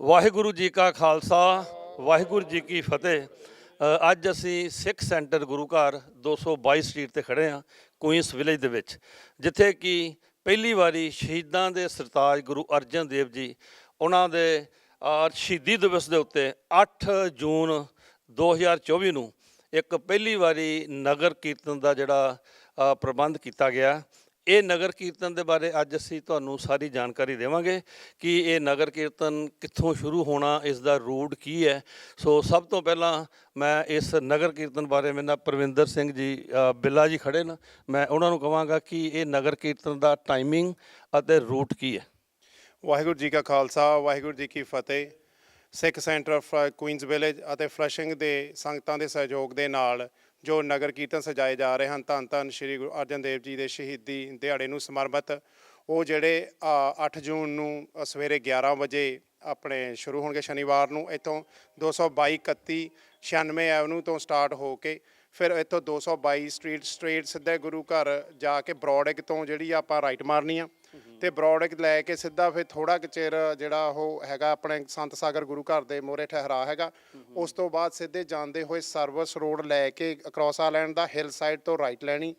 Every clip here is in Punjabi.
ਵਾਹਿਗੁਰੂ ਜੀ ਕਾ ਖਾਲਸਾ, ਵਾਹਿਗੁਰੂ ਜੀ ਕੀ ਫਤਿਹ। ਅੱਜ ਅਸੀਂ ਸਿੱਖ ਸੈਂਟਰ ਗੁਰੂ ਘਰ 222 ਸਟਰੀਟ ਤੇ ਖੜੇ ਹਾਂ ਕੁਈਨਸ ਵਿਲੇਜ ਦੇ ਵਿੱਚ, ਜਿੱਥੇ ਕਿ ਪਹਿਲੀ ਵਾਰੀ ਸ਼ਹੀਦਾਂ ਦੇ ਸਰਤਾਜ ਗੁਰੂ ਅਰਜਨ ਦੇਵ ਜੀ, ਉਹਨਾਂ ਦੇ ਸ਼ਹੀਦੀ ਦਿਵਸ ਦੇ ਉੱਤੇ 8 ਜੂਨ 2024 ਨੂੰ ਇੱਕ ਪਹਿਲੀ ਵਾਰੀ ਨਗਰ ਕੀਰਤਨ ਦਾ ਜਿਹੜਾ ਪ੍ਰਬੰਧ ਕੀਤਾ ਗਿਆ। ਇਹ ਨਗਰ ਕੀਰਤਨ ਦੇ ਬਾਰੇ ਅੱਜ ਅਸੀਂ ਤੁਹਾਨੂੰ ਸਾਰੀ ਜਾਣਕਾਰੀ ਦੇਵਾਂਗੇ ਕਿ ਇਹ ਨਗਰ ਕੀਰਤਨ ਕਿੱਥੋਂ ਸ਼ੁਰੂ ਹੋਣਾ, ਇਸ ਦਾ ਰੂਟ ਕੀ ਹੈ। ਸੋ ਸਭ ਤੋਂ ਪਹਿਲਾਂ ਮੈਂ ਇਸ ਨਗਰ ਕੀਰਤਨ ਬਾਰੇ ਮੇਰੇ ਨਾਲ ਪ੍ਰਵਿੰਦਰ ਸਿੰਘ ਜੀ ਬਿੱਲਾ ਜੀ ਖੜੇ ਨੇ। ਮੈਂ ਉਹਨਾਂ ਨੂੰ ਕਹਾਂਗਾ ਕਿ ਇਹ ਨਗਰ ਕੀਰਤਨ ਦਾ ਟਾਈਮਿੰਗ ਅਤੇ ਰੂਟ ਕੀ ਹੈ। ਵਾਹਿਗੁਰੂ ਜੀ ਕਾ ਖਾਲਸਾ, ਵਾਹਿਗੁਰੂ ਜੀ ਕੀ ਫਤਿਹ। Sikh centre of Queens village ਅਤੇ ਫਲਸ਼ਿੰਗ ਦੇ ਸੰਗਤਾਂ ਦੇ ਸਹਿਯੋਗ ਦੇ ਨਾਲ ਜੋ ਨਗਰ ਕੀਰਤਨ ਸਜਾਏ ਜਾ ਰਹੇ ਹਨ ਧੰਨ ਧੰਨ ਸ੍ਰੀ ਗੁਰੂ ਅਰਜਨ ਦੇਵ ਜੀ ਦੇ ਸ਼ਹੀਦੀ ਦਿਹਾੜੇ ਨੂੰ ਸਮਰਪਿਤ। ਉਹ ਜਿਹੜੇ ਅ, 8 ਜੂਨ ਨੂੰ ਸਵੇਰੇ 11 ਵਜੇ ਆਪਣੇ ਸ਼ੁਰੂ ਹੋਣਗੇ ਸ਼ਨੀਵਾਰ ਨੂੰ ਇੱਥੋਂ 222 31 96 ਐਵਨਿਊ ਤੋਂ ਸਟਾਰਟ ਹੋ ਕੇ ਫਿਰ ਇੱਥੋਂ 222 ਸਟਰੀਟ ਸਟ੍ਰੇਟ ਸਿੱਧੇ ਗੁਰੂ ਘਰ ਜਾ ਕੇ ਬਰੋਡਿਕ ਤੋਂ ਜਿਹੜੀ ਆਪਾਂ ਰਾਈਟ ਮਾਰਨੀ ਆ। ਤੇ ਬਰੋਡਿਕ ਲੈ ਕੇ ਸਿੱਧਾ ਫਿਰ ਥੋੜਾ ਕੁ ਚਿਰ ਜਿਹੜਾ ਉਹ ਹੈਗਾ ਆਪਣੇ ਸੰਤ ਸਾਗਰ ਗੁਰੂ ਘਰ ਦੇ ਮੋਰੇ ਠਹਿਰਾ ਹੈਗਾ। ਉਸ ਤੋਂ ਬਾਅਦ ਸਿੱਧੇ ਜਾਂਦੇ ਹੋਏ ਸਰਵਿਸ ਰੋਡ ਲੈ ਕੇ ਅਕ੍ਰੋਸ ਆਲੈਂਡ ਦਾ ਹਿਲ ਸਾਈਡ ਤੋਂ ਰਾਈਟ ਲੈਣੀ।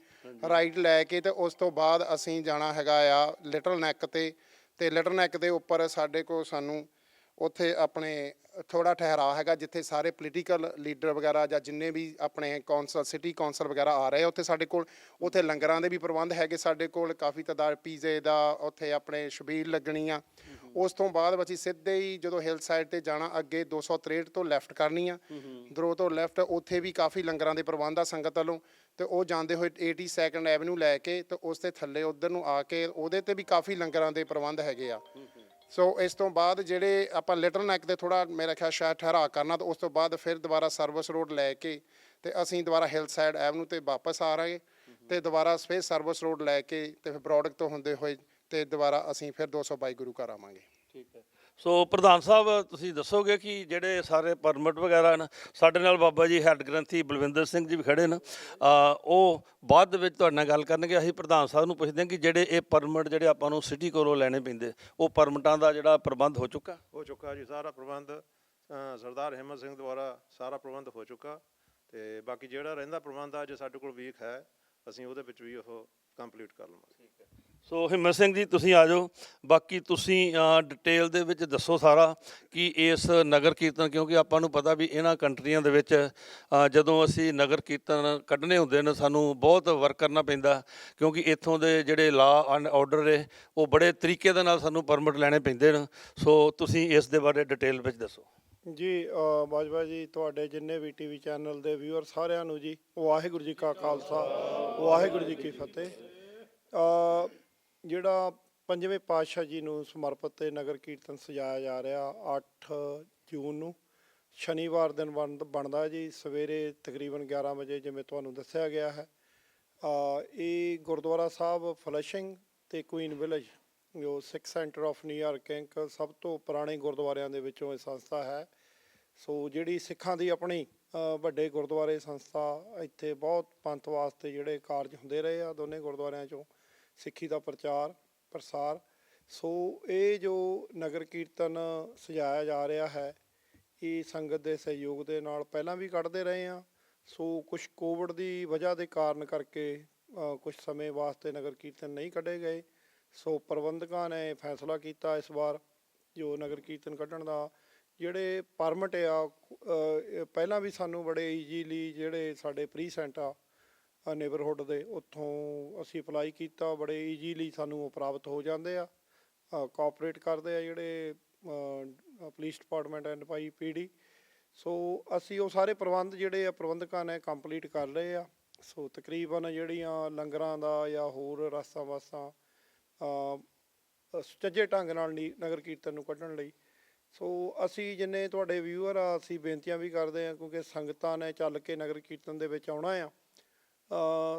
ਰਾਈਟ ਲੈ ਕੇ ਤੇ ਉਸ ਤੋਂ ਬਾਅਦ ਅਸੀਂ ਜਾਣਾ ਹੈਗਾ ਆ ਲਿਟਲ ਨੈਕ ਤੇ। ਤੇ ਲਿਟਲ ਨੈਕ ਦੇ ਉੱਪਰ ਸਾਡੇ ਕੋਲ ਸਾਨੂੰ ਉੱਥੇ ਆਪਣੇ ਥੋੜਾ ਠਹਿਰਾ ਹੈਗਾ ਜਿੱਥੇ ਸਾਰੇ ਪੋਲੀਟੀਕਲ ਲੀਡਰ ਵਗੈਰਾ ਜਾਂ ਜਿੰਨੇ ਵੀ ਆਪਣੇ ਕੌਂਸਲ ਸਿਟੀ ਕੌਂਸਲ ਵਗੈਰਾ ਆ ਰਹੇ ਆ ਉੱਥੇ ਸਾਡੇ ਕੋਲ ਉੱਥੇ ਲੰਗਰਾਂ ਦੇ ਵੀ ਪ੍ਰਬੰਧ ਹੈਗੇ ਸਾਡੇ ਕੋਲ ਕਾਫੀ ਤਾਦਾਦ ਪੀਜ਼ੇ ਦਾ ਉੱਥੇ ਆਪਣੇ ਛਬੀਲ ਲੱਗਣੀ ਆ। ਉਸ ਤੋਂ ਬਾਅਦ ਅਸੀਂ ਸਿੱਧੇ ਹੀ ਜਦੋਂ ਹਿਲ ਸਾਈਡ ਤੇ ਜਾਣਾ ਅੱਗੇ 263 ਤੋਂ ਲੈਫਟ ਕਰਨੀ ਆ। ਦਰੋ ਤੋਂ ਲੈਫਟ ਉੱਥੇ ਵੀ ਕਾਫੀ ਲੰਗਰਾਂ ਦੇ ਪ੍ਰਬੰਧ ਆ ਸੰਗਤ ਵੱਲੋਂ ਤੇ ਉਹ ਜਾਂਦੇ ਹੋਏ 82 ਐਵਨਿਊ ਲੈ ਕੇ ਤੇ ਉਸ ਤੇ ਥੱਲੇ ਉਧਰ ਨੂੰ ਆ ਕੇ ਉਹਦੇ ਤੇ ਵੀ ਕਾਫੀ ਲੰਗਰਾਂ ਦੇ ਪ੍ਰਬੰਧ ਹੈਗੇ ਆ। ਸੋ ਇਸ ਤੋਂ ਬਾਅਦ ਜਿਹੜੇ ਆਪਾਂ ਲਿਟਲ ਨੈਕ ਤੇ ਥੋੜਾ ਮੇਰਾ ਖਿਆਲ ਸ਼ਾਇਦ ਠਹਿਰਾ ਕਰਨਾ, ਤਾਂ ਉਸ ਤੋਂ ਬਾਅਦ ਫਿਰ ਦੁਬਾਰਾ ਸਰਵਿਸ ਰੋਡ ਲੈ ਕੇ ਤੇ ਅਸੀਂ ਦੁਬਾਰਾ ਹਿਲ ਸਾਈਡ ਐਵਨਿਊ ਤੇ ਵਾਪਸ ਆ ਰਹੇ। ਤੇ ਦੁਬਾਰਾ ਫਿਰ ਸਰਵਿਸ ਰੋਡ ਲੈ ਕੇ ਤੇ ਫਿਰ ਬਰੋਡਕ ਤੋਂ ਹੁੰਦੇ ਹੋਏ ਤੇ ਦੁਬਾਰਾ ਅਸੀਂ ਫਿਰ 222 ਗੁਰੂ ਘਰ ਆਵਾਂਗੇ। ਠੀਕ ਹੈ। ਸੋ ਪ੍ਰਧਾਨ ਸਾਹਿਬ, ਤੁਸੀਂ ਦੱਸੋਗੇ ਕਿ ਜਿਹੜੇ ਸਾਰੇ ਪਰਮਿਟ ਵਗੈਰਾ ਹਨ, ਸਾਡੇ ਨਾਲ ਬਾਬਾ ਜੀ ਹੈੱਡ ਗ੍ਰੰਥੀ ਬਲਵਿੰਦਰ ਸਿੰਘ ਜੀ ਵੀ ਖੜੇ ਨੇ। ਉਹ ਬਾਅਦ ਦੇ ਵਿੱਚ ਤੁਹਾਡੇ ਨਾਲ ਗੱਲ ਕਰਨਗੇ। ਅਸੀਂ ਪ੍ਰਧਾਨ ਸਾਹਿਬ ਨੂੰ ਪੁੱਛਦੇ ਹਾਂ ਕਿ ਜਿਹੜੇ ਇਹ ਪਰਮਿਟ ਜਿਹੜੇ ਆਪਾਂ ਨੂੰ ਸਿਟੀ ਕੋਲੋਂ ਲੈਣੇ ਪੈਂਦੇ, ਉਹ ਪਰਮਿਟਾਂ ਦਾ ਜਿਹੜਾ ਪ੍ਰਬੰਧ ਹੋ ਚੁੱਕਾ? ਹੋ ਚੁੱਕਾ ਜੀ, ਸਾਰਾ ਪ੍ਰਬੰਧ ਸਰਦਾਰ ਹਿੰਮਤ ਸਿੰਘ ਦੁਆਰਾ ਸਾਰਾ ਪ੍ਰਬੰਧ ਹੋ ਚੁੱਕਾ। ਤੇ ਬਾਕੀ ਜਿਹੜਾ ਰਹਿੰਦਾ ਪ੍ਰਬੰਧ ਆ, ਜੇ ਸਾਡੇ ਕੋਲ ਵੀਕ ਹੈ, ਅਸੀਂ ਉਹਦੇ ਵਿੱਚ ਵੀ ਉਹ ਕੰਪਲੀਟ ਕਰ ਲਵਾਂਗੇ। ਸੋ ਹਿੰਮਤ ਸਿੰਘ ਜੀ, ਤੁਸੀਂ ਆ ਜਾਓ। ਬਾਕੀ ਤੁਸੀਂ ਡਿਟੇਲ ਦੇ ਵਿੱਚ ਦੱਸੋ ਸਾਰਾ ਕਿ ਇਸ ਨਗਰ ਕੀਰਤਨ, ਕਿਉਂਕਿ ਆਪਾਂ ਨੂੰ ਪਤਾ ਵੀ ਇਹਨਾਂ ਕੰਟਰੀਆਂ ਦੇ ਵਿੱਚ ਜਦੋਂ ਅਸੀਂ ਨਗਰ ਕੀਰਤਨ ਕੱਢਣੇ ਹੁੰਦੇ ਨੇ, ਸਾਨੂੰ ਬਹੁਤ ਵਰਕ ਕਰਨਾ ਪੈਂਦਾ। ਕਿਉਂਕਿ ਇੱਥੋਂ ਦੇ ਜਿਹੜੇ ਲਾ ਐਂਡ ਆਰਡਰ ਨੇ, ਉਹ ਬੜੇ ਤਰੀਕੇ ਦੇ ਨਾਲ ਸਾਨੂੰ ਪਰਮਿਟ ਲੈਣੇ ਪੈਂਦੇ ਨੇ। ਸੋ ਤੁਸੀਂ ਇਸ ਦੇ ਬਾਰੇ ਡਿਟੇਲ ਵਿੱਚ ਦੱਸੋ। ਜੀ ਬਾਜਵਾ ਜੀ, ਤੁਹਾਡੇ ਜਿੰਨੇ ਵੀ ਟੀਵੀ ਚੈਨਲ ਦੇ ਵਿਊਅਰ ਸਾਰਿਆਂ ਨੂੰ ਜੀ, ਵਾਹਿਗੁਰੂ ਜੀ ਕਾ ਖਾਲਸਾ, ਵਾਹਿਗੁਰੂ ਜੀ ਕੀ ਫਤਿਹ। ਜਿਹੜਾ ਪੰਜਵੇਂ ਪਾਤਸ਼ਾਹ ਜੀ ਨੂੰ ਸਮਰਪਿਤ ਇਹ ਨਗਰ ਕੀਰਤਨ ਸਜਾਇਆ ਜਾ ਰਿਹਾ 8 ਜੂਨ ਨੂੰ, ਸ਼ਨੀਵਾਰ ਦਿਨ ਬਣ- ਬਣਦਾ ਜੀ, ਸਵੇਰੇ ਤਕਰੀਬਨ 11 ਵਜੇ ਜਿਵੇਂ ਤੁਹਾਨੂੰ ਦੱਸਿਆ ਗਿਆ ਹੈ। ਇਹ ਗੁਰਦੁਆਰਾ ਸਾਹਿਬ ਫਲਸ਼ਿੰਗ ਤੇ ਕੁਈਨ ਵਿਲੇਜ, ਜੋ Sikh centre of New York Inc ਸਭ ਤੋਂ ਪੁਰਾਣੇ ਗੁਰਦੁਆਰਿਆਂ ਦੇ ਵਿੱਚੋਂ ਇਹ ਸੰਸਥਾ ਹੈ। ਸੋ ਜਿਹੜੀ ਸਿੱਖਾਂ ਦੀ ਆਪਣੀ ਵੱਡੇ ਗੁਰਦੁਆਰੇ ਸੰਸਥਾ ਇੱਥੇ ਬਹੁਤ ਪੰਥ ਵਾਸਤੇ ਜਿਹੜੇ ਕਾਰਜ ਹੁੰਦੇ ਰਹੇ ਆ ਦੋਨੇ ਗੁਰਦੁਆਰਿਆਂ ਚੋਂ ਸਿੱਖੀ ਦਾ ਪ੍ਰਚਾਰ, ਪ੍ਰਸਾਰ। ਸੋ ਇਹ ਜੋ ਨਗਰ ਕੀਰਤਨ ਸਜਾਇਆ ਜਾ ਰਿਹਾ ਹੈ, ਇਹ ਸੰਗਤ ਦੇ ਸਹਿਯੋਗ ਦੇ ਨਾਲ ਪਹਿਲਾਂ ਵੀ ਕੱਢਦੇ ਰਹੇ ਆ ਸੋ ਕੁਝ ਕੋਵਿਡ ਦੀ ਵਜ੍ਹਾ ਦੇ ਕਾਰਨ ਕਰਕੇ ਕੁਝ ਸਮੇਂ ਵਾਸਤੇ ਨਗਰ ਕੀਰਤਨ ਨਹੀਂ ਕੱਢੇ ਗਏ। ਸੋ ਪ੍ਰਬੰਧਕਾਂ ਨੇ ਫੈਸਲਾ ਕੀਤਾ ਇਸ ਵਾਰ, ਜੋ ਨਗਰ ਕੀਰਤਨ ਕੱਢਣ ਦਾ, ਜਿਹੜੇ ਪਰਮਿਟ ਆ ਪਹਿਲਾਂ ਵੀ ਸਾਨੂੰ ਬੜੇ ਈਜ਼ੀਲੀ ਜਿਹੜੇ ਸਾਡੇ ਪ੍ਰੀਸੈਂਟ ਆ ਨੇਬਰਹੁੱਡ ਦੇ, ਉੱਥੋਂ ਅਸੀਂ ਅਪਲਾਈ ਕੀਤਾ, ਬੜੇ ਈਜ਼ੀਲੀ ਸਾਨੂੰ ਉਹ ਪ੍ਰਾਪਤ ਹੋ ਜਾਂਦੇ ਆ। ਕੋਆਪਰੇਟ ਕਰਦੇ ਆ ਜਿਹੜੇ ਪੁਲਿਸ ਡਿਪਾਰਟਮੈਂਟ ਐਂਡ ਪਾਈ ਪੀਡੀ। ਸੋ ਅਸੀਂ ਉਹ ਸਾਰੇ ਪ੍ਰਬੰਧ ਜਿਹੜੇ ਆ, ਪ੍ਰਬੰਧਕਾਂ ਨੇ ਕੰਪਲੀਟ ਕਰ ਲਏ ਆ। ਸੋ ਤਕਰੀਬਨ ਜਿਹੜੀਆਂ ਲੰਗਰਾਂ ਦਾ ਜਾਂ ਹੋਰ ਰਸਤਾ ਵਾਸਾਂ ਸੁਚੱਜੇ ਢੰਗ ਨਾਲ ਨੀ- ਨਗਰ ਕੀਰਤਨ ਨੂੰ ਕੱਢਣ ਲਈ। ਸੋ ਅਸੀਂ ਜਿੰਨੇ ਤੁਹਾਡੇ ਵਿਊਅਰ ਆ, ਅਸੀਂ ਬੇਨਤੀਆਂ ਵੀ ਕਰਦੇ ਆ, ਕਿਉਂਕਿ ਸੰਗਤਾਂ ਨੇ ਚੱਲ ਕੇ ਨਗਰ ਕੀਰਤਨ ਦੇ ਵਿੱਚ ਆਉਣਾ ਆ।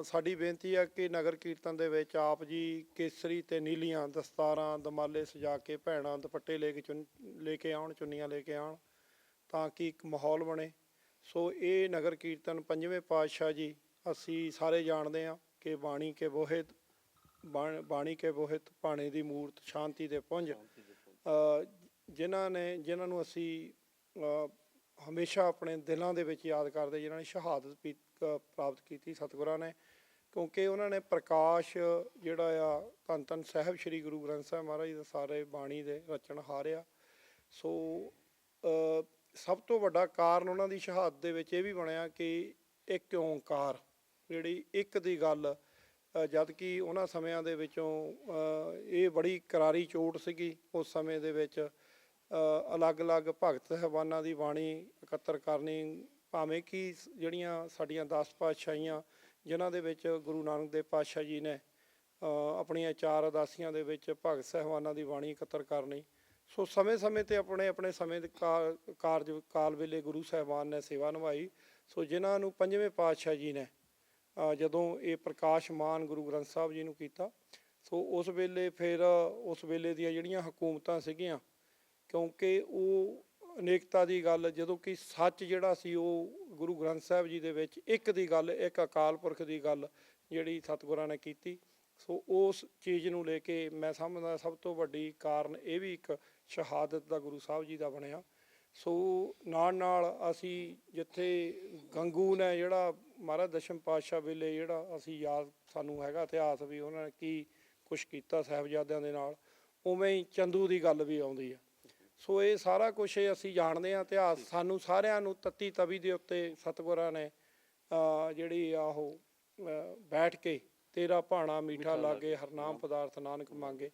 ਸਾਡੀ ਬੇਨਤੀ ਆ ਕਿ ਨਗਰ ਕੀਰਤਨ ਦੇ ਵਿੱਚ ਆਪ ਜੀ ਕੇਸਰੀ ਤੇ ਨੀਲੀਆਂ ਦਸਤਾਰਾਂ ਦਮਾਲੇ ਸਜਾ ਕੇ ਭੈਣਾਂ ਦੁਪੱਟੇ ਲੈ ਕੇ ਲੈ ਕੇ ਆਉਣ ਚੁੰਨੀਆਂ ਲੈ ਕੇ ਆਉਣ ਤਾਂ ਕਿ ਇੱਕ ਮਾਹੌਲ ਬਣੇ। ਸੋ ਇਹ ਨਗਰ ਕੀਰਤਨ ਪੰਜਵੇਂ ਪਾਤਸ਼ਾਹ ਜੀ ਅਸੀਂ ਸਾਰੇ ਜਾਣਦੇ ਆ ਕਿ ਬਾਣੀ ਕੇ ਬੋਹਿਤ ਬਾਣ- ਕੇ ਬੋਹਿਤ ਭਾਣੇ ਦੀ ਮੂਰਤ ਸ਼ਾਂਤੀ ਦੇ ਪੁੰਜ। ਜਿਨ੍ਹਾਂ ਨੇ ਜਿਨ੍ਹਾਂ ਨੂੰ ਅਸੀਂ ਹਮੇਸ਼ਾ ਆਪਣੇ ਦਿਲਾਂ ਦੇ ਵਿੱਚ ਯਾਦ ਕਰਦੇ ਜਿਨ੍ਹਾਂ ਨੇ ਸ਼ਹਾਦਤ ਪੀ- ਪ੍ਰਾਪਤ ਕੀਤੀ ਸਤਿਗੁਰਾਂ ਨੇ ਕਿਉਂਕਿ ਉਹਨਾਂ ਨੇ ਪ੍ਰਕਾਸ਼ ਜਿਹੜਾ ਆ ਧੰਨ ਧੰਨ ਸਾਹਿਬ ਸ੍ਰੀ ਗੁਰੂ ਗ੍ਰੰਥ ਸਾਹਿਬ ਮਹਾਰਾਜ ਦੇ ਸਾਰੇ ਬਾਣੀ ਦੇ ਰਚਣ ਹਾਰਿਆ। ਸੋ ਸਭ ਤੋਂ ਵੱਡਾ ਕਾਰਨ ਉਹਨਾਂ ਦੀ ਸ਼ਹਾਦਤ ਦੇ ਵਿੱਚ ਇਹ ਵੀ ਬਣਿਆ ਕਿ ਇੱਕ ਓੰਕਾਰ ਜਿਹੜੀ ਇੱਕ ਦੀ ਗੱਲ ਅ, ਜਦ ਕਿ ਉਹਨਾਂ ਸਮਿਆਂ ਦੇ ਵਿੱਚੋਂ ਇਹ ਬੜੀ ਕਰਾਰੀ ਚੋਟ ਸੀਗੀ। ਉਸ ਸਮੇਂ ਦੇ ਵਿੱਚ ਅਲੱਗ-ਅਲੱਗ ਭਗਤ ਸਾਹਿਬਾਨਾਂ ਦੀ ਬਾਣੀ ਇਕੱਤਰ ਕਰਨੀ ਭਾਵੇਂ ਕਿ ਜਿਹੜੀਆਂ ਸਾਡੀਆਂ 10 ਪਾਤਸ਼ਾਹੀਆਂ, ਜਿਨ੍ਹਾਂ ਦੇ ਵਿੱਚ ਗੁਰੂ ਨਾਨਕ ਦੇਵ ਪਾਤਸ਼ਾਹ ਜੀ ਨੇ ਆਪਣੀਆਂ ਚਾਰ ਅਦਾਸੀਆਂ ਦੇ ਵਿੱਚ ਭਗਤ ਸਾਹਿਬਾਨਾਂ ਦੀ ਬਾਣੀ ਇਕੱਤਰ ਕਰਨੀ, ਸੋ ਸਮੇਂ-ਸਮੇਂ ਤੇ ਆਪਣੇ ਆਪਣੇ ਸਮੇਂ ਦੇ ਕਾ- ਕਾਰਜ, ਕਾਲ ਵੇਲੇ ਗੁਰੂ ਸਾਹਿਬਾਨ ਨੇ ਸੇਵਾ ਨਿਭਾਈ। ਸੋ ਜਿਨ੍ਹਾਂ ਨੂੰ ਪੰਜਵੇਂ ਪਾਤਸ਼ਾਹ ਜੀ ਨੇ ਜਦੋਂ ਇਹ ਪ੍ਰਕਾਸ਼ਮਾਨ ਗੁਰੂ ਗ੍ਰੰਥ ਸਾਹਿਬ ਜੀ ਨੂੰ ਕੀਤਾ, ਸੋ ਉਸ ਵੇਲੇ ਫਿਰ ਉਸ ਵੇਲੇ ਦੀਆਂ ਜਿਹੜੀਆਂ ਹਕੂਮਤਾਂ ਸੀਗੀਆਂ, ਕਿਉਂਕਿ ਉਹ ਅਨੇਕਤਾ ਦੀ ਗੱਲ, ਜਦੋਂ ਕਿ ਸੱਚ ਜਿਹੜਾ ਸੀ ਉਹ ਗੁਰੂ ਗ੍ਰੰਥ ਸਾਹਿਬ ਜੀ ਦੇ ਵਿੱਚ ਇੱਕ ਦੀ ਗੱਲ, ਇੱਕ ਅਕਾਲ ਪੁਰਖ ਦੀ ਗੱਲ ਜਿਹੜੀ ਸਤਿਗੁਰਾਂ ਨੇ ਕੀਤੀ। ਸੋ ਉਸ ਚੀਜ਼ ਨੂੰ ਲੈ ਕੇ ਮੈਂ ਸਮਝਦਾ ਸਭ ਤੋਂ ਵੱਡੀ ਕਾਰਨ ਇਹ ਵੀ ਇੱਕ ਸ਼ਹਾਦਤ ਦਾ ਗੁਰੂ ਸਾਹਿਬ ਜੀ ਦਾ ਬਣਿਆ। ਸੋ ਨਾਲ ਨਾਲ ਅਸੀਂ ਜਿੱਥੇ ਗੰਗੂ ਨੇ ਜਿਹੜਾ ਮਹਾਰਾਜ ਦਸ਼ਮ ਪਾਤਸ਼ਾਹ ਵੇਲੇ ਜਿਹੜਾ ਅਸੀਂ ਯਾਦ ਸਾਨੂੰ ਹੈਗਾ ਇਤਿਹਾਸ ਵੀ ਉਹਨਾਂ ਨੇ ਕੀ ਕੁਝ ਕੀਤਾ ਸਾਹਿਬਜ਼ਾਦਿਆਂ ਦੇ ਨਾਲ, ਉਵੇਂ ਹੀ ਚੰਦੂ ਦੀ ਗੱਲ ਵੀ ਆਉਂਦੀ ਹੈ ਸੋ ਇਹ ਸਾਰਾ ਕੁਝ ਅਸੀਂ ਜਾਣਦੇ ਹਾਂ ਇਤਿਹਾਸ ਸਾਨੂੰ ਸਾਰਿਆਂ ਨੂੰ ਤੱਤੀ ਤਵੀ ਦੇ ਉੱਤੇ ਸਤਿਗੁਰਾਂ ਨੇ ਜਿਹੜੀ ਆ ਉਹ ਬੈਠ ਕੇ ਤੇਰਾ ਭਾਣਾ ਮੀਠਾ ਲਾਗੇ ਹਰਨਾਮ ਪਦਾਰਥ ਨਾਨਕ ਮੰਗੇ।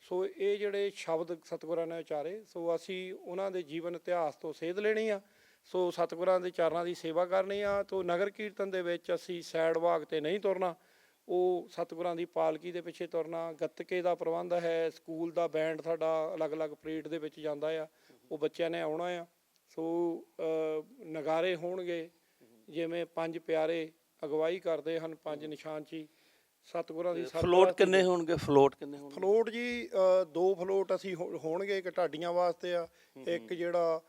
ਸੋ ਇਹ ਜਿਹੜੇ ਸ਼ਬਦ ਸਤਿਗੁਰਾਂ ਨੇ ਉਚਾਰੇ ਸੋ ਅਸੀਂ ਉਹਨਾਂ ਦੇ ਜੀਵਨ ਇਤਿਹਾਸ ਤੋਂ ਸੇਧ ਲੈਣੀ ਆ। ਸੋ ਸਤਿਗੁਰਾਂ ਦੇ ਚਰਨਾਂ ਦੀ ਸੇਵਾ ਕਰਨੀ ਆ। ਤੋਂ ਨਗਰ ਕੀਰਤਨ ਦੇ ਵਿੱਚ ਅਸੀਂ ਸਾਈਡ ਵਾਗ ਤੇ ਨਹੀਂ ਤੁਰਨਾ। ਉਹ ਸਤਿਗੁਰਾਂ ਦੀ ਪਾਲਕੀ ਦੇ ਪਿੱਛੇ ਤੁਰਨਾ ਗੱਤਕੇ ਦਾ ਪ੍ਰਬੰਧ ਹੈ ਸਕੂਲ ਦਾ ਬੈਂਡ ਸਾਡਾ ਅਲੱਗ-ਅਲੱਗ ਪਰੇਡ ਦੇ ਵਿੱਚ ਜਾਂਦਾ ਆ ਉਹ ਬੱਚਿਆਂ ਨੇ ਆਉਣਾ ਆ। ਸੋ ਨਗਾਰੇ ਹੋਣਗੇ ਜਿਵੇਂ ਪੰਜ ਪਿਆਰੇ ਅਗਵਾਈ ਕਰਦੇ ਹਨ ਪੰਜ ਨਿਸ਼ਾਨਚੀ ਸਤਿਗੁਰਾਂ ਦੀ ਫਲੋਟ ਕਿੰਨੇ ਹੋਣਗੇ? ਫਲੋਟ ਕਿੰਨੇ ਹੋਣਗੇ? ਫਲੋਟ ਜੀ ਦੋ ਫਲੋਟ ਅਸੀਂ ਹੋ- ਹੋਣਗੇ ਇੱਕ ਢਾਡੀਆਂ ਵਾਸਤੇ ਆ ਇੱਕ ਜਿਹੜਾ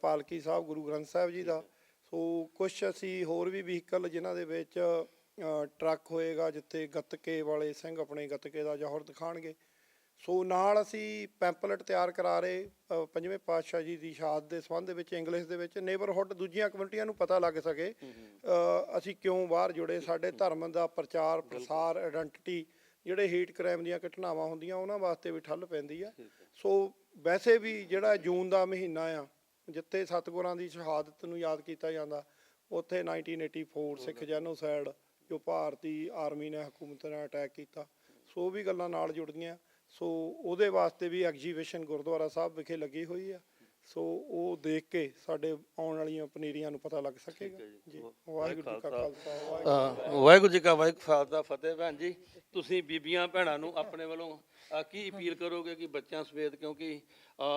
ਪਾਲਕੀ ਸਾਹਿਬ ਗੁਰੂ ਗ੍ਰੰਥ ਸਾਹਿਬ ਜੀ ਦਾ। ਸੋ ਕੁਝ ਅਸੀਂ ਹੋਰ ਵੀ ਵਹੀਕਲ ਜਿਨ੍ਹਾਂ ਦੇ ਵਿੱਚ ਟਰੱਕ ਹੋਏਗਾ ਜਿੱਥੇ ਗੱਤਕੇ ਵਾਲੇ ਸਿੰਘ ਆਪਣੇ ਗੱਤਕੇ ਦਾ ਜੋਹਰ ਦਿਖਾਣਗੇ। ਸੋ ਨਾਲ ਅਸੀਂ ਪੈਂਪਲੇਟ ਤਿਆਰ ਕਰਾ ਰਹੇ ਪੰਜਵੇਂ ਪਾਤਸ਼ਾਹ ਜੀ ਦੀ ਸ਼ਹਾਦਤ ਦੇ ਸੰਬੰਧ ਵਿੱਚ ਇੰਗਲਿਸ਼ ਦੇ ਵਿੱਚ ਨੇਬਰਹੁੱਡ ਦੂਜੀਆਂ ਕਮਿਊਨਿਟੀਆਂ ਨੂੰ ਪਤਾ ਲੱਗ ਸਕੇ। ਅਸੀਂ ਕਿਉਂ ਬਾਹਰ ਜੁੜੇ? ਸਾਡੇ ਧਰਮ ਦਾ ਪ੍ਰਚਾਰ ਪ੍ਰਸਾਰ ਆਇਡੈਂਟੀਟੀ ਜਿਹੜੇ ਹੇਟ ਕ੍ਰਾਈਮ ਦੀਆਂ ਘਟਨਾਵਾਂ ਹੁੰਦੀਆਂ ਉਹਨਾਂ ਵਾਸਤੇ ਵੀ ਠੱਲ ਪੈਂਦੀ ਆ। ਸੋ ਵੈਸੇ ਵੀ ਜਿਹੜਾ ਜੂਨ ਦਾ ਮਹੀਨਾ ਆ ਜਿੱਥੇ ਸਤਿਗੁਰਾਂ ਦੀ ਸ਼ਹਾਦਤ ਨੂੰ ਯਾਦ ਕੀਤਾ ਜਾਂਦਾ ਉੱਥੇ 1984 ਸਿੱਖ ਜੈਨੋਸਾਈਡ ਜੋ ਭਾਰਤੀ ਆਰਮੀ ਨੇ ਹਕੂਮਤ ਨੇ ਅਟੈਕ ਕੀਤਾ, ਸੋ ਉਹ ਵੀ ਗੱਲਾਂ ਨਾਲ ਜੁੜਦੀਆਂ ਸੋ ਉਹਦੇ ਵਾਸਤੇ ਵੀ ਐਗਜੀਬਿਸ਼ਨ ਗੁਰਦੁਆਰਾ ਸਾਹਿਬ ਵਿਖੇ ਲੱਗੀ ਹੋਈ ਆ। ਸੋ ਉਹ ਦੇਖ ਕੇ ਸਾਡੇ ਆਉਣ ਵਾਲੀਆਂ ਪਨੀਰੀਆਂ ਨੂੰ ਪਤਾ ਲੱਗ ਸਕੇਗਾ। ਜੀ। ਵਾਹਿਗੁਰੂ ਜੀ ਕਾ ਖਾਲਸਾ। ਵਾਹਿਗੁਰੂ ਜੀ ਕਾ ਵਾਹਿਗੁਰੂ ਦਾ ਫਤਿਹ ਭੈਣ ਜੀ। ਤੁਸੀਂ ਬੀਬੀਆਂ ਭੈਣਾਂ ਨੂੰ ਆਪਣੇ ਵੱਲੋਂ ਕੀ ਅਪੀਲ ਕਰੋਗੇ ਕਿ ਬੱਚਿਆਂ ਸਮੇਤ ਕਿਉਂਕਿ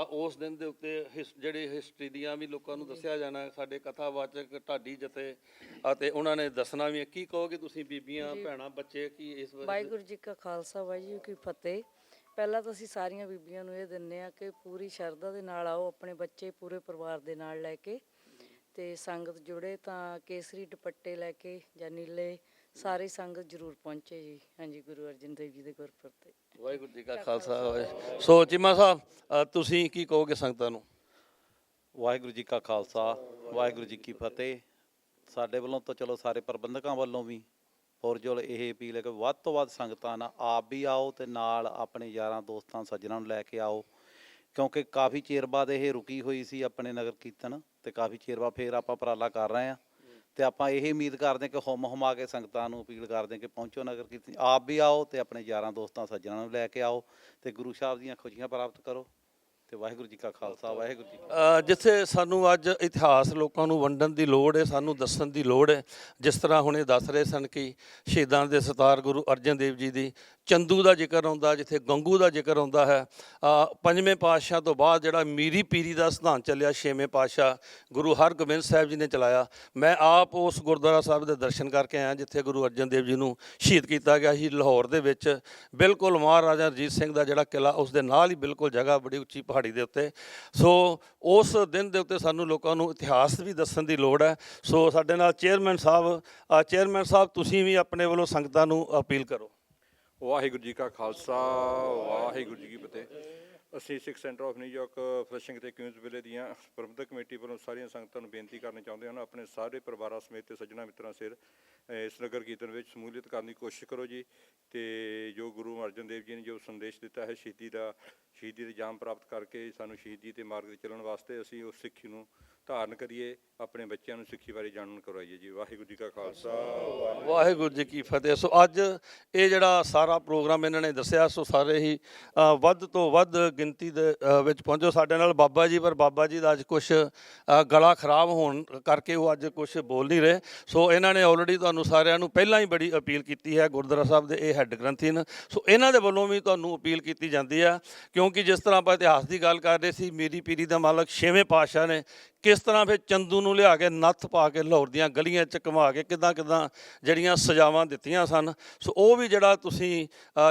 ਉਸ ਦਿਨ ਦੇ ਉੱਤੇ ਜਿਹੜੇ ਹਿਸਟਰੀ ਦੀਆਂ ਵੀ ਲੋਕਾਂ ਨੂੰ ਦੱਸਿਆ ਜਾਣਾ ਸਾਡੇ ਕਥਾਵਾਚਕ ਢਾਡੀ ਜਥੇ ਅਤੇ ਉਹਨਾਂ ਨੇ ਦੱਸਣਾ ਵੀ ਕੀ ਕਹੋਗੇ ਤੁਸੀਂ ਬੀਬੀਆਂ ਭੈਣਾਂ ਬੱਚੇ ਕੀ ਇਸ ਵਾਹਿਗੁਰੂ ਜੀ ਕਾ ਖਾਲਸਾ ਵਾਹਿਗੁਰੂ ਕੀ ਫਤਿਹ। ਪਹਿਲਾਂ ਤਾਂ ਅਸੀਂ ਸਾਰੀਆਂ ਬੀਬੀਆਂ ਨੂੰ ਇਹ ਦਿੰਨੇ ਆ ਕਿ ਪੂਰੀ ਸ਼ਰਧਾ ਦੇ ਨਾਲ ਆਓ ਆਪਣੇ ਬੱਚੇ ਪੂਰੇ ਪਰਿਵਾਰ ਦੇ ਨਾਲ ਲੈ ਕੇ ਤੇ ਸੰਗਤ ਜੁੜੇ ਤਾਂ ਕੇਸਰੀ ਦੁਪੱਟੇ ਲੈ ਕੇ ਜਾਂ ਨੀਲੇ ਸਾਰੀ ਸੰਗਤ ਜ਼ਰੂਰ ਪਹੁੰਚੇ ਜੀ। ਹਾਂਜੀ ਗੁਰੂ ਅਰਜਨ ਦੇਵ ਜੀ ਦੇ ਗੁਰਪੁਰਬ ਤੇ। ਵਾਹਿਗੁਰੂ ਜੀ ਕਾ ਖਾਲਸਾ ਵਾਹਿ- ਸੋ ਚੀਮਾ ਸਾਹਿਬ ਅ, ਤੁਸੀਂ ਕੀ ਕਹੋਗੇ ਸੰਗਤਾਂ ਨੂੰ? ਵਾਹਿਗੁਰੂ ਜੀ ਕਾ ਖਾਲਸਾ ਵਾਹਿਗੁਰੂ ਜੀ ਕੀ ਫਤਿਹ। ਸਾਡੇ ਵੱਲੋਂ ਤਾਂ ਚਲੋ ਸਾਰੇ ਪ੍ਰਬੰਧਕਾਂ ਵੱਲੋਂ ਵੀ ਪੁਰਜੋਲ ਇਹ ਅਪੀਲ ਹੈ ਕਿ ਵੱਧ ਤੋਂ ਵੱਧ ਸੰਗਤਾਂ ਨਾਲ ਆਪ ਵੀ ਆਓ ਤੇ ਨਾਲ ਆਪਣੇ ਯਾਰਾਂ ਦੋਸਤਾਂ ਸੱਜਣਾਂ ਨੂੰ ਲੈ ਕੇ ਆਓ। ਕਿਉਂਕਿ ਕਾਫੀ ਚਿਰ ਬਾਅਦ ਇਹ ਰੁਕੀ ਹੋਈ ਸੀ ਆਪਣੇ ਨਗਰ ਕੀਰਤਨ ਤੇ ਕਾਫੀ ਚਿਰ ਬਾਅਦ ਫੇਰ ਆਪਾਂ ਉਪਰਾਲਾ ਕਰ ਰਹੇ ਹਾਂ। ਤੇ ਆਪਾਂ ਇਹ ਉਮੀਦ ਕਰਦੇ ਹਾਂ ਕਿ ਹੁਮ ਹੁਮਾ ਕੇ ਸੰਗਤਾਂ ਨੂੰ ਅਪੀਲ ਕਰਦੇ ਹਾਂ ਕਿ ਪਹੁੰਚੋ ਨਗਰ ਕੀਰਤਨ, ਆਪ ਵੀ ਆਓ ਤੇ ਆਪਣੇ ਯਾਰਾਂ ਦੋਸਤਾਂ ਸੱਜਣਾਂ ਨੂੰ ਲੈ ਕੇ ਆਓ ਤੇ ਗੁਰੂ ਸਾਹਿਬ ਦੀਆਂ ਖੁਸ਼ੀਆਂ ਪ੍ਰਾਪਤ ਕਰੋ। ਤੇ ਵਾਹਿਗੁਰੂ ਜੀ ਕਾ ਖਾਲਸਾ ਵਾਹਿਗੁਰੂ ਜੀ ਜਿੱਥੇ ਸਾਨੂੰ ਅੱਜ ਇਤਿਹਾਸ ਲੋਕਾਂ ਨੂੰ ਵੰਡਣ ਦੀ ਲੋੜ ਹੈ ਸਾਨੂੰ ਦੱਸਣ ਦੀ ਲੋੜ ਹੈ ਜਿਸ ਤਰ੍ਹਾਂ ਹੁਣੇ ਦੱਸ ਰਹੇ ਸਨ ਕਿ ਸ਼ਹੀਦਾਂ ਦੇ ਸਤਾਰ ਗੁਰੂ ਅਰਜਨ ਦੇਵ ਜੀ ਦੀ ਚੰਦੂ ਦਾ ਜ਼ਿਕਰ ਆਉਂਦਾ ਜਿੱਥੇ ਗੰਗੂ ਦਾ ਜ਼ਿਕਰ ਆਉਂਦਾ ਹੈ ਅ, ਪੰਜਵੇਂ ਪਾਤਸ਼ਾਹ ਤੋਂ ਬਾਅਦ ਜਿਹੜਾ ਮੀਰੀ ਪੀਰੀ ਦਾ ਸਿਧਾਂਤ ਚੱਲਿਆ ਛੇਵੇਂ ਪਾਤਸ਼ਾਹ ਗੁਰੂ ਹਰਗੋਬਿੰਦ ਸਾਹਿਬ ਜੀ ਨੇ ਚਲਾਇਆ। ਮੈਂ ਆਪ ਉਸ ਗੁਰਦੁਆਰਾ ਸਾਹਿਬ ਦੇ ਦਰਸ਼ਨ ਕਰਕੇ ਆਇਆ ਜਿੱਥੇ ਗੁਰੂ ਅਰਜਨ ਦੇਵ ਜੀ ਨੂੰ ਸ਼ਹੀਦ ਕੀਤਾ ਗਿਆ ਸੀ ਲਾਹੌਰ ਦੇ ਵਿੱਚ। ਬਿਲਕੁਲ ਮਹਾਰਾਜਾ ਰਣਜੀਤ ਸਿੰਘ ਦਾ ਜਿਹੜਾ ਕਿਲਾ ਉਸ ਦੇ ਨਾਲ ਹੀ ਬਿਲਕੁਲ ਜਗ੍ਹਾ ਬੜੀ ਉੱਚੀ ਪਹਾੜੀ ਪਹਾੜੀ ਦੇ ਉੱਤੇ। ਸੋ ਉਸ ਦਿਨ ਦੇ ਉੱਤੇ ਸਾਨੂੰ ਲੋਕਾਂ ਨੂੰ ਇਤਿਹਾਸ ਵੀ ਦੱਸਣ ਦੀ ਲੋੜ ਹੈ। ਸੋ ਸਾਡੇ ਨਾਲ ਚੇਅਰਮੈਨ ਸਾਹਿਬ ਚੇਅਰਮੈਨ ਸਾਹਿਬ, ਤੁਸੀਂ ਵੀ ਆਪਣੇ ਵੱਲੋਂ ਸੰਗਤਾਂ ਨੂੰ ਅਪੀਲ ਕਰੋ। ਵਾਹਿਗੁਰੂ ਜੀ ਕਾ ਖਾਲਸਾ, ਵਾਹਿਗੁਰੂ ਜੀ ਕੀ ਫਤਿਹ। ਅਸੀਂ Sikh centre of New York Flushing ਤੇ ਕਿਊਨਸ ਵਿਲੇ ਦੀਆਂ ਪ੍ਰਬੰਧਕ ਕਮੇਟੀ ਵੱਲੋਂ ਸਾਰੀਆਂ ਸੰਗਤਾਂ ਨੂੰ ਬੇਨਤੀ ਕਰਨੀ ਚਾਹੁੰਦੇ ਹਨ। ਆਪਣੇ ਸਾਰੇ ਪਰਿਵਾਰਾਂ ਸਮੇਤ ਤੇ ਸੱਜਣਾ ਮਿੱਤਰਾਂ ਸਿਰ ਇਸ ਨਗਰ ਕੀਰਤਨ ਵਿੱਚ ਸਮੂਲੀਅਤ ਕਰਨ ਦੀ ਕੋਸ਼ਿਸ਼ ਕਰੋ ਜੀ। ਤੇ ਜੋ ਗੁਰੂ ਅਰਜਨ ਦੇਵ ਜੀ ਨੇ ਜੋ ਸੰਦੇਸ਼ ਦਿੱਤਾ ਹੈ, ਸ਼ਹੀਦੀ ਦਾ, ਸ਼ਹੀਦੀ ਦੇ ਜਾਮ ਪ੍ਰਾਪਤ ਕਰਕੇ ਸਾਨੂੰ ਸ਼ਹੀਦੀ ਦੇ ਮਾਰਗ ਤੇ ਚੱਲਣ ਵਾਸਤੇ ਅਸੀਂ ਉਸ ਸਿੱਖੀ ਨੂੰ ਧਾਰਨ ਕਰੀਏ ਆਪਣੇ ਬੱਚਿਆਂ ਨੂੰ ਸਿੱਖੀ ਬਾਰੇ ਜਾਣਨ ਕਰਵਾਈਏ ਜੀ। ਵਾਹਿਗੁਰੂ ਜੀ ਕਾ ਖਾਲਸਾ। ਵਾਹਿਗੁਰੂ ਜੀ ਕੀ ਫਤਿਹ। ਸੋ ਅੱਜ ਇਹ ਜਿਹੜਾ ਸਾਰਾ ਪ੍ਰੋਗਰਾਮ ਇਹਨਾਂ ਨੇ ਦੱਸਿਆ ਸੋ ਸਾਰੇ ਹੀ ਅ, ਵੱਧ ਤੋਂ ਵੱਧ ਗਿਣਤੀ ਦੇ ਅ, ਵਿੱਚ ਪਹੁੰਚੋ। ਸਾਡੇ ਨਾਲ ਬਾਬਾ ਜੀ ਪਰ ਬਾਬਾ ਜੀ ਦਾ ਅੱਜ ਕੁਝ ਗਲਾ ਖਰਾਬ ਹੋਣ ਕਰਕੇ ਉਹ ਅੱਜ ਕੁਝ ਬੋਲ ਨਹੀਂ ਰਹੇ। ਸੋ ਇਹਨਾਂ ਨੇ ਆਲਰੇਡੀ ਤੁਹਾਨੂੰ ਸਾਰਿਆਂ ਨੂੰ ਪਹਿਲਾਂ ਹੀ ਬੜੀ ਅਪੀਲ ਕੀਤੀ ਹੈ ਗੁਰਦੁਆਰਾ ਸਾਹਿਬ ਦੇ ਇਹ ਹੈੱਡ ਗ੍ਰੰਥੀ ਨੇ। ਸੋ ਇਹਨਾਂ ਦੇ ਵੱਲੋਂ ਵੀ ਤੁਹਾਨੂੰ ਅਪੀਲ ਕੀਤੀ ਜਾਂਦੀ ਆ ਕਿਉਂਕਿ ਜਿਸ ਤਰ੍ਹਾਂ ਆਪਾਂ ਇਤਿਹਾਸ ਦੀ ਗੱਲ ਕਰ ਰਹੇ ਸੀ ਮੀਰੀ ਪੀਰੀ ਦਾ ਮਾਲਕ ਛੇਵੇਂ ਪਾਤਸ਼ਾਹ ਨੇ ਕਿਸ ਤਰ੍ਹਾਂ ਫਿਰ ਚੰਦੂ ਨੂੰ ਲਿਆ ਕੇ ਨੱਥ ਪਾ ਕੇ ਲਾਹੌਰ ਦੀਆਂ ਗਲੀਆਂ 'ਚ ਘੁਮਾ ਕੇ ਕਿਦਾਂ ਕਿਦਾਂ ਜਿਹੜੀਆਂ ਸਜ਼ਾਵਾਂ ਦਿੱਤੀਆਂ ਸਨ। ਸੋ ਉਹ ਵੀ ਜਿਹੜਾ ਤੁਸੀਂ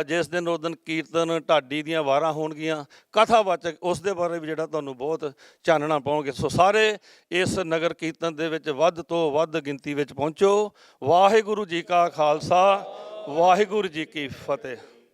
ਜਿਸ ਦਿਨ ਉਸ ਦਿਨ ਕੀਰਤਨ ਢਾਡੀ ਦੀਆਂ ਵਾਰਾਂ ਹੋਣਗੀਆਂ ਕਥਾਵਾਚਕ ਉਸ ਦੇ ਬਾਰੇ ਵੀ ਜਿਹੜਾ ਤੁਹਾਨੂੰ ਬਹੁਤ ਚਾਨਣਾ ਪਾਉਣਗੇ। ਸੋ ਸਾਰੇ ਇਸ ਨਗਰ ਕੀਰਤਨ ਦੇ ਵਿੱਚ ਵੱਧ ਤੋਂ ਵੱਧ ਗਿਣਤੀ ਵਿੱਚ ਪਹੁੰਚੋ। ਵਾਹਿਗੁਰੂ ਜੀ ਕਾ ਖਾਲਸਾ, ਵਾਹਿਗੁਰੂ ਜੀ ਕੀ ਫਤਿਹ।